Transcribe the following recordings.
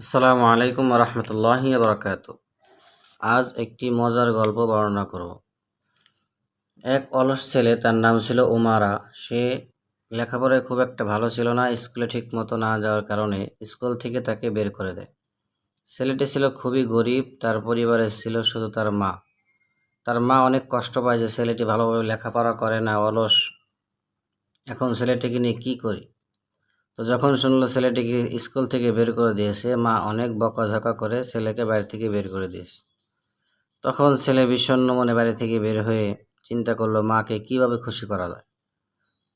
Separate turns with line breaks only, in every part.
আসসালামু আলাইকুম রহমতুল্লাহি বরকাত আজ একটি মজার গল্প বর্ণনা করব। এক অলস ছেলে, তার নাম ছিল উমারা। সে লেখাপড়ায় খুব একটা ভালো ছিল না, স্কুলে ঠিক মতো না যাওয়ার কারণে স্কুল থেকে তাকে বের করে দেয়। ছেলেটি ছিল খুবই গরিব, তার পরিবারে ছিল শুধু তার মা। তার মা অনেক কষ্ট পায় যে ছেলেটি ভালোভাবে লেখাপড়া করে না, অলস। এখন ছেলেটিকে নিয়ে কী করি? তো যখন শুনলো ছেলেটিকে স্কুল থেকে বের করে দিয়েছে, মা অনেক বকাঝকা করে ছেলেকে বাড়ি থেকে বের করে দিয়েছে। তখন ছেলে বিষণ্ণ মনে বাড়ি থেকে বের হয়ে চিন্তা করল, মাকে কীভাবে খুশি করা যায়?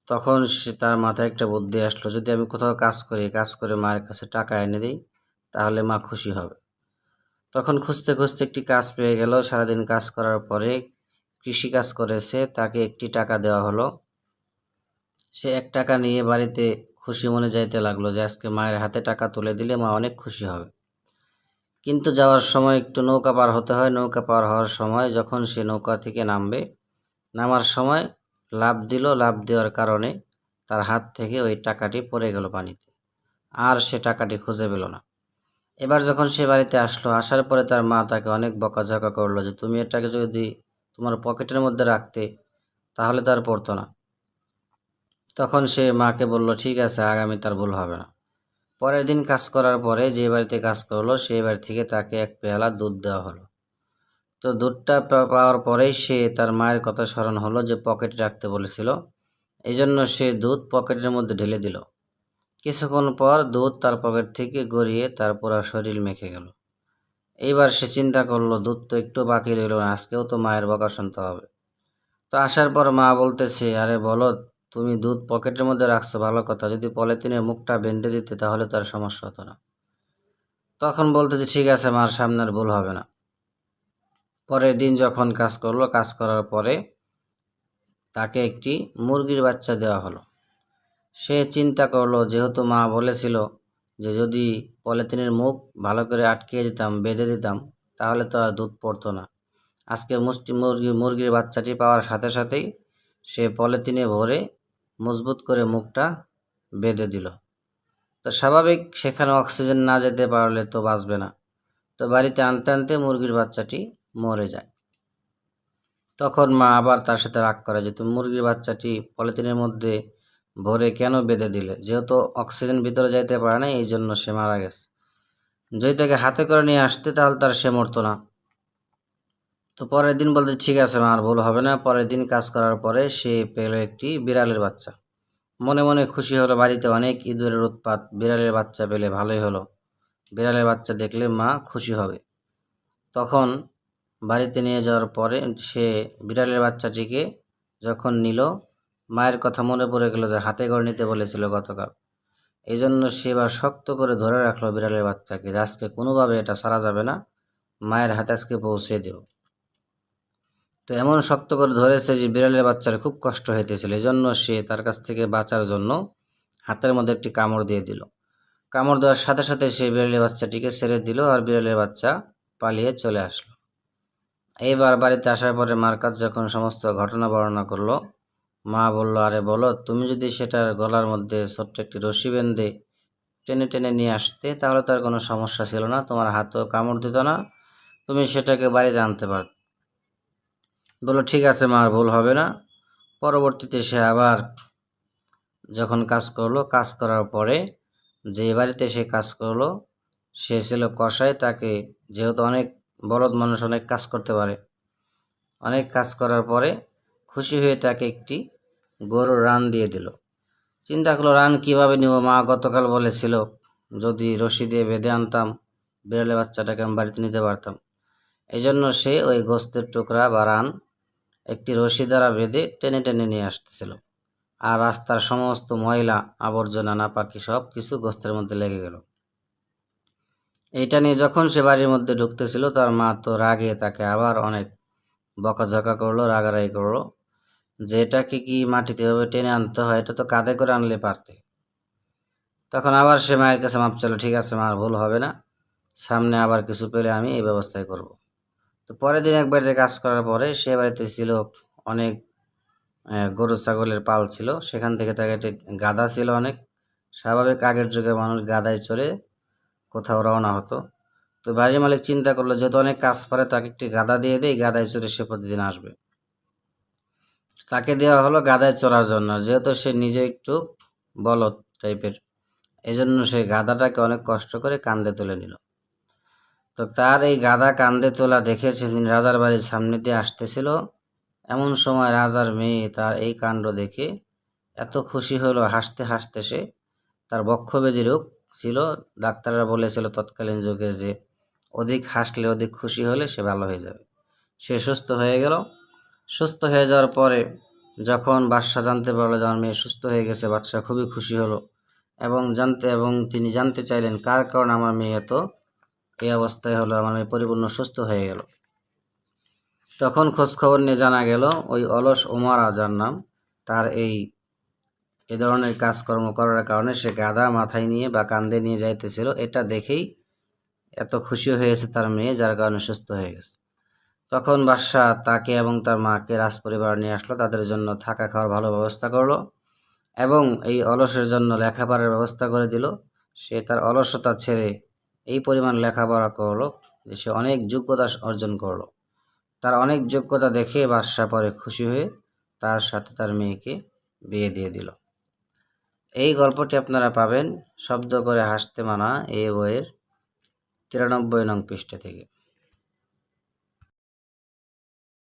তখন সে তার মাথায় একটা বুদ্ধি আসলো, যদি আমি কোথাও কাজ করি, কাজ করে মায়ের কাছে টাকা এনে দিই, তাহলে মা খুশি হবে। তখন খুঁজতে খুঁজতে একটি কাজ পেয়ে গেল। সারাদিন কাজ করার পরে কৃষি কাজ করেছে, তাকে একটি টাকা দেওয়া হলো। সে এক টাকা নিয়ে বাড়িতে খুশি মনে যাইতে লাগল যে আজকে মায়ের হাতে টাকা তুলে দিলে মা অনেক খুশি হবে। কিন্তু যাওয়ার সময় একটু নৌকা পার হতে হয়। নৌকা পার হওয়ার সময় যখন সে নৌকা থেকে নামবে, নামার সময় লাভ দিল লাভ দেওয়ার কারণে তার হাত থেকে ওই টাকাটি পড়ে গেল পানিতে। আর সে টাকাটি খুঁজে পেল না। এবার যখন সে বাড়িতে আসলো, আসার পরে তার মা তাকে অনেক বকাঝকা করল যে, তুমি এটাকে যদি তোমার পকেটের মধ্যে রাখতে, তাহলে তার পড়তো না। তখন সে মাকে বলল, ঠিক আছে, আগামী তার ভুল হবে না। পরের দিন কাজ করার পরে যে বাড়িতে কাজ করল, সেই বাড়ি থেকে তাকে এক পেয়ালা দুধ দেওয়া হলো। তো দুধটা পাওয়ার পরেই সে তার মায়ের কথা স্মরণ হলো যে পকেটে রাখতে বলেছিল। এই জন্য সে দুধ পকেটের মধ্যে ঢেলে দিল। কিছুক্ষণ পর দুধ তার পকেট থেকে গড়িয়ে তার পুরো শরীর মেখে গেল। এইবার সে চিন্তা করল, দুধ তো একটু বাকি রইল না, আজকেও তো মায়ের বকা শুনতে হবে। তো আসার পর মা বলতেছে, আরে বলো তুমি দুধ পকেটের মধ্যে রাখছো, ভালো কথা। যদি পলিথিনের মুখটা বেঁধে দিতে, তাহলে তার সমস্যা হতো না। তখন বলতেছে, ঠিক আছে মার সামনের ভুল হবে না। পরের দিন যখন কাজ করল, কাজ করার পরে তাকে একটি মুরগির বাচ্চা দেওয়া হলো। সে চিন্তা করল, যেহেতু মা বলেছিল যে যদি পলিথিনের মুখ ভালো করে আটকিয়ে দিতাম, বেঁধে দিতাম, তাহলে তো আর দুধ পড়তো না। আজকে মুষ্টি মুরগি, মুরগির বাচ্চাটি পাওয়ার সাথে সাথেই সে পলিথিনে ভরে মজবুত করে মুখটা বেঁধে দিল। তো স্বাভাবিক সেখানে অক্সিজেন না যেতে পারলে তো বাঁচবে না। তো বাড়িতে আনতে আনতে মুরগির বাচ্চাটি মরে যায়। তখন মা আবার তার সাথে রাগ করে যে, তুমি মুরগির বাচ্চাটি পলিথিনের মধ্যে ভরে কেন বেঁধে দিলে? যেহেতু অক্সিজেন ভিতরে যাইতে পারে না, এই জন্য সে মারা গেছে। যদি তাকে হাতে করে নিয়ে আসতে, তাহলে তার সে মরতো না। তো পরের দিন বলতে ঠিক আছে মা, আর ভুল হবে না। পরের দিন কাজ করার পরে সে পেল একটি বিড়ালের বাচ্চা। মনে মনে খুশি হলো, বাড়িতে অনেক ইঁদুরের উৎপাত, বিড়ালের বাচ্চা পেলে ভালোই হলো। বিড়ালের বাচ্চা দেখলে মা খুশি হবে। তখন বাড়িতে নিয়ে যাওয়ার পরে সে বিড়ালের বাচ্চাটিকে যখন নিল, মায়ের কথা মনে পড়ে গেল যে হাতে করে নিতে বলেছিল গতকাল। এই জন্য সে এবার শক্ত করে ধরে রাখল বিড়ালের বাচ্চাকে। যে আজকে কোনোভাবে এটা সারা যাবে না, মায়ের হাতে আজকে পৌঁছে দেব। তো এমন শক্ত করে ধরেছে যে বিড়ালের বাচ্চার খুব কষ্ট হইতেছিল। এই জন্য সে তার কাছ থেকে বাঁচার জন্য হাতের মধ্যে একটি কামড় দিয়ে দিল। কামড় দেওয়ার সাথে সাথে সে বিড়ালের বাচ্চাটিকে ছেড়ে দিল আর বিড়ালের বাচ্চা পালিয়ে চলে আসলো। এইবার বাড়িতে আসার পরে মার কাছে যখন সমস্ত ঘটনা বর্ণনা করল, মা বলল, আরে বলো, তুমি যদি সেটার গলার মধ্যে ছোট্ট একটি রশি বেঁধে টেনে টেনে নিয়ে আসতে, তাহলে তার কোনো সমস্যা ছিল না। তোমার হাতও কামড় দিত না। তুমি সেটাকে বাড়িতে আনতে পার বলল, ঠিক আছে মার ভুল হবে না। পরবর্তীতে সে আবার যখন কাজ করল, কাজ করার পরে যে বাড়িতে সে কাজ করল, সে ছিল কষাই তাকে যেহেতু অনেক বলদ মানুষ অনেক কাজ করতে পারে, অনেক কাজ করার পরে খুশি হয়ে তাকে একটি গরুর রান দিয়ে দিল। চিন্তা করল, রান কীভাবে নিব? মা গতকাল বলেছিল, যদি রশি দিয়ে বেঁধে আনতাম বিড়ালে বাচ্চাটাকে আমি বাড়িতে নিতে পারতাম। এই জন্য সে ওই গোস্তের টুকরা বা রান একটি রশি দ্বারা বেঁধে টেনে টেনে নিয়ে আসতেছিল। আর রাস্তার সমস্ত ময়লা, আবর্জনা, নাপাকি সব কিছু গোস্তের মধ্যে লেগে গেল। এইটা নিয়ে যখন সে বাড়ির মধ্যে ঢুকতেছিল, তার মা তো রাগে তাকে আবার অনেক বকাঝকা করল, রাগারাগি করল। যে এটাকে কি মাটিতে এভাবে টেনে আনতে হয়, এটা তো কাঁধে করে আনলে পারতে। তখন আবার সে মায়ের কাছে মাপ চাইলো, ঠিক আছে মার ভুল হবে না। সামনে আবার কিছু পেলে আমি এই ব্যবস্থায় করব। তো পরের দিন এক বাড়িতে কাজ করার পরে সে বাড়িতে ছিল অনেক গরু, ছাগলের পাল ছিল। সেখান থেকে তাকে একটি গাধা ছিল অনেক। স্বাভাবিক আগের যুগে মানুষ গাদায় চড়ে কোথাও রওনা হতো। তো বাড়ির মালিক চিন্তা করল, যেহেতু অনেক কাজ পারে তাকে একটি গাদা দিয়ে দেয় গাদায় চড়ে সে প্রতিদিন আসবে। তাকে দেওয়া হলো গাদায় চড়ার জন্য। যেহেতু সে নিজে একটু বলদ টাইপের এই জন্য সে গাদাটাকে অনেক কষ্ট করে কান্দে তুলে নিল। তো তার এই গাদা কান্দে তোলা দেখে সেদিন রাজার বাড়ির সামনে দিয়ে আসতেছিল। এমন সময় রাজার মেয়ে তার এই কাণ্ড দেখে এত খুশি হলো, হাসতে হাসতে সে তার বক্ষবেদী রোগ ছিল। ডাক্তাররা বলেছিল তৎকালীন যুগে যে অধিক হাসলে অধিক খুশি হলে সে ভালো হয়ে যাবে। সে সুস্থ হয়ে গেল। সুস্থ হয়ে যাওয়ার পরে যখন বাদশাহ জানতে পারল যে আমার মেয়ে সুস্থ হয়ে গেছে, বাদশাহ খুবই খুশি হলো এবং জানতে এবং তিনি জানতে চাইলেন কার কারণে আমার মেয়ে এত এই অবস্থায় হলো আমার মেয়ে পরিপূর্ণ সুস্থ হয়ে গেল। তখন খোঁজ খবর নিয়ে জানা গেল ওই অলস ওমর আজার নাম, তার এই এ ধরনের কাজকর্ম করার কারণে সে গাদা মাথায় নিয়ে বা কান্দে নিয়ে যাইতেছিল। এটা দেখেই এত খুশি হয়েছে তার মেয়ে, যার কারণে সুস্থ হয়ে গেছে। তখন বাদশাহ তাকে এবং তার মাকে রাজপরিবার নিয়ে আসলো, তাদের জন্য থাকা খাওয়ার ভালো ব্যবস্থা করল এবং এই অলসের জন্য লেখাপড়ার ব্যবস্থা করে দিল। সে তার অলসতা ছেড়ে এই পরিমাণ লেখাপড়া করল দেশে সে অনেক যোগ্যতা অর্জন করল। তার অনেক যোগ্যতা দেখে বাদশাহ পরে খুশি হয়ে তার সাথে তার মেয়েকে বিয়ে দিয়ে দিল। এই গল্পটি আপনারা পাবেন শব্দ করে হাসতে মানা এ বইয়ের তিরানব্বই নং পৃষ্ঠা থেকে।